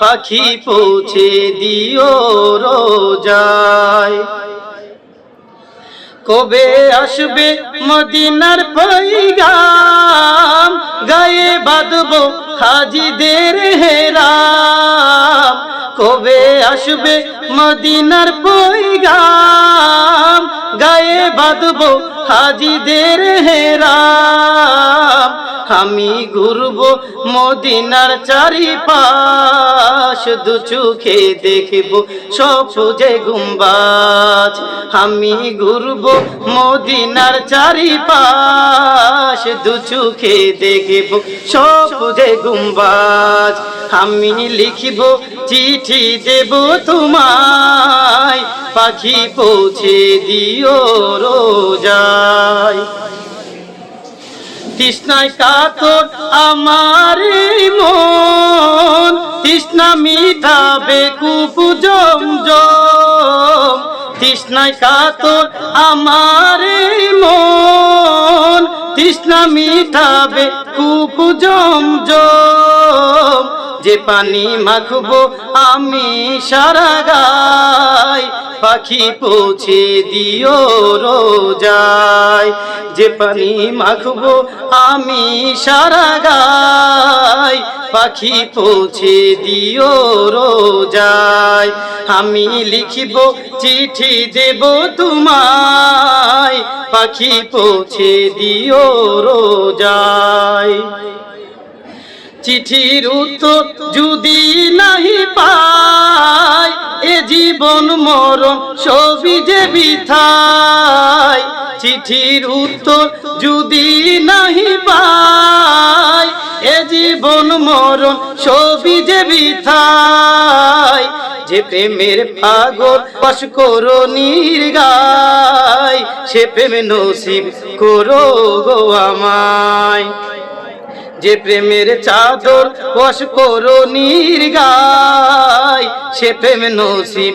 পাখি পৌঁছে দিও রোজায়। কবে আসবে মদিনার পৈগাম গায়ে বাঁধব হাজিদের হেরাম। কবে আসবে মদিনার পৈগাম গায়ে বাঁধব হাজিদের হেরাম। আমি ঘুরব মদিনার চারিপাশ। দু চোখে দেখব সবুজে গুম্বাজ। আমি ঘুরব মদিনার চারিপাশ। দু চোখে দেখব সবুজে গুম্বাজ। আমি লিখিব চিঠি দেব তোমায়। পাখি পৌঁছে দিও রোজায়। তৃষ্ণায় কাতর আমার মন। তৃষ্ণায় কাতর আমার মন। তৃষ্ণা মিটাবে কুকু জম যে পানি মাখবো আমি সারা গায়। পাখি পৌঁছে দিও রোজায়। যে পানি মাখবো আমি সারা গায়। পাখি পৌঁছে দিও রোজায়। আমি লিখিব, চিঠি দেব তোমায়। পাখি পৌঁছে দিও রোজায়। চিঠির উত্তর যদি নাহি মরণ সবই যে বিথায়, চিঠির উত্তর যদি নাহি পাই, এ জীবন মরণ সবই যে বিথায়। যে প্রেমের পাগল পাশ করো নির্গায়, সে প্রেম নসিব করো গো আমায়। যে প্রেমের চাদর বস করো নির্গায়, সে প্রেম নসিব